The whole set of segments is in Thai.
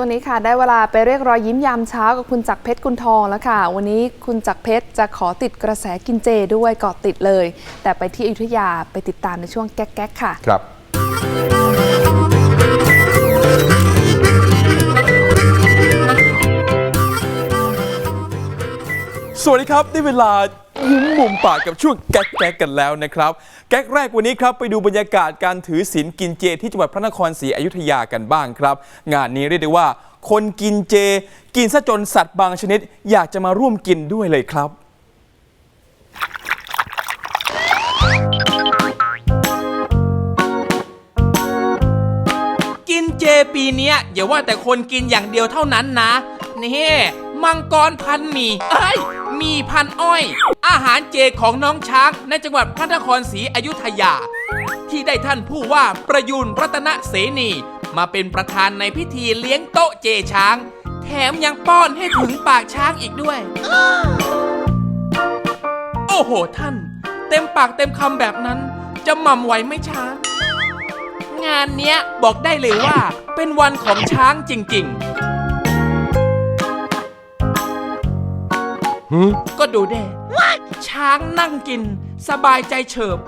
ช่วงนี้ค่ะ ได้เวลาไปเรียกรอยยิ้มยามเช้ากับคุณจักรเพชรกุลทองแล้วค่ะ วันนี้คุณจักรเพชรจะขอติดกระแสกินเจด้วยเกาะติดเลย แต่ไปที่อยุธยาไปติดตามในช่วงแก๊กๆค่ะ ครับ สวัสดีครับได้เวลา ยิ้มมุมปากกับช่วงแก๊กแก๊กกันแล้วนะครับ แก๊กแรกวันนี้ครับไปดูบรรยากาศการถือศีลกินเจที่จังหวัดพระนครศรีอยุธยากันบ้างครับ งานนี้เรียกได้ว่า คนกินเจ กินซะจนสัตว์บางชนิด อยากจะมาร่วมกินด้วยเลยครับ กินเจปีเนี้ยอย่าว่าแต่คนกินอย่างเดียวเท่านั้นนะ นี่ มังกรพันหมีเอ้ย มีพันอ้อย อาหารเจของน้องช้างในจังหวัดพระนครศรีอยุธยา ที่ได้ท่านผู้ว่าประยุนรัตนเสนีมาเป็นประธานในพิธีเลี้ยงโต๊ะเจช้าง แถมยังป้อนให้ถึงปากช้างอีกด้วย โอ้โหท่าน เต็มปากเต็มคำแบบนั้น จะหม่ำไหวไหมช้าง งานเนี้ยบอกได้เลยว่าเป็นวันของช้างจริง ๆ ก็ดูเด้ช้างนั่งกิน สบายใจเฉิบ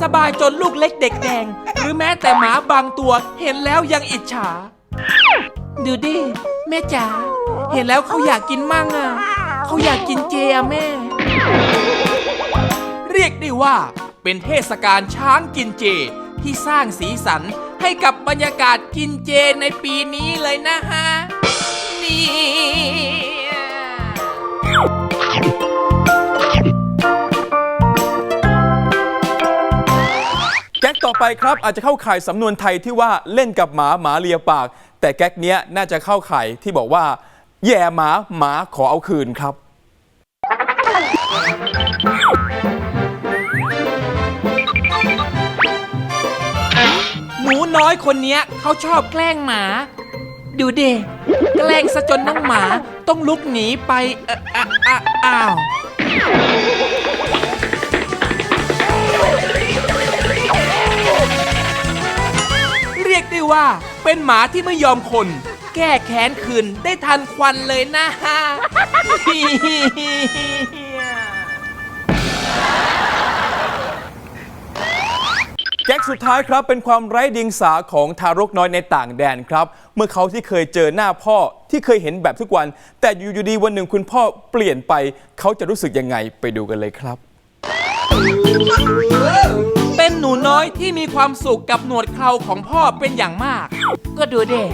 สบายจนลูกเล็กเด็กแดง หรือแม้แต่หมาบางตัวเห็นแล้วยังอิจฉา ดูดิ แม่จ๋าเห็นแล้วเขาอยากกินมั่งอะเขาอยากกินเจอะแม่ เรียกได้ว่า เป็นเทศกาลช้างกินเจที่สร้างสีสันให้กับบรรยากาศกินเจในปีนี้เลยนะฮะ ต่อไปครับอาจจะเข้าข่ายสำนวนไทยที่ว่าเล่นกับหมาหมาเลียปาก แต่แก๊กเนี้ยน่าจะเข้าข่ายที่บอกว่า แย่หมาหมาขอเอาคืนครับ หนูน้อยคนเนี้ยเขาชอบแกล้งหมา ดูเดแกล้งซะจนน้องหมาต้องลุกหนีไปเอ่ออะอะอ้าว ว่า เป็นหมาที่ไม่ยอมคน แก้แค้นคืนได้ทันควันเลยนะฮะแก๊กสุดท้ายครับเป็นความไร้เดียงสาของทารกน้อยในต่างแดนครับ เมื่อเขาที่เคยเจอหน้าพ่อที่เคยเห็นแบบทุกวัน แต่อยู่ดีๆวันหนึ่งคุณพ่อเปลี่ยนไป เขาจะรู้สึกยังไงไปดูกันเลยครับ หนูน้อยที่มีความสุขกับหนวดเคราของพ่อเป็นอย่างมาก ก็ดูเด็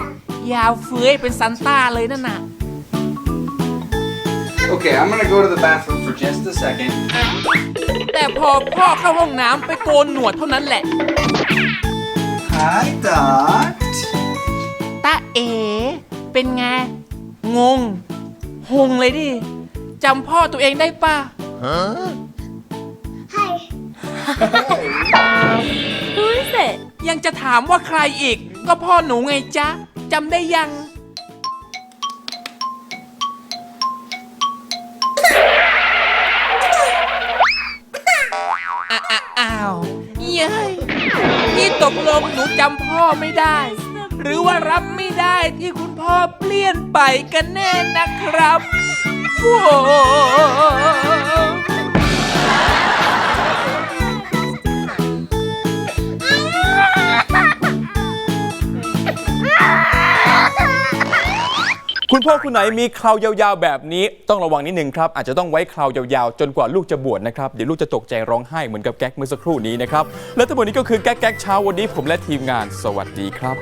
ยาวเฟื้อยเป็นซันต้าเลยนั่นน่ะ Okay, I'm gonna go to the bathroom for just a second. แต่พอพ่อเข้าห้องน้ำไปโกนหนวดเท่านั้นแหละ Hi, Dot. ตาเอ เป็นไง งง หงเลยดิ จำพ่อตัวเองได้ป่ะยัง จะถามว่าใครอีก ก็พ่อหนูไงจ๊ะจำได้ยัง อ้าวเย้ยนี่ตกลงหนูจำพ่อไม่ได้ หรือว่ารับไม่ได้ที่คุณพ่อเปลี่ยนไปกันแน่นะครับโว้ คุณพ่อคุณไหนมีเคราวยาวๆแบบนี้ต้องระวังนิดนึงครับ อาจจะต้องไว้เคราวยาวๆ จนกว่าลูกจะบวชนะครับ เดี๋ยวลูกจะตกใจร้องไห้เหมือนกับแก๊กเมื่อสักครู่นี้นะครับ และทั้งหมดนี้ก็คือแก๊กแก๊กเช้าวันนี้ผมและทีมงานสวัสดีครับ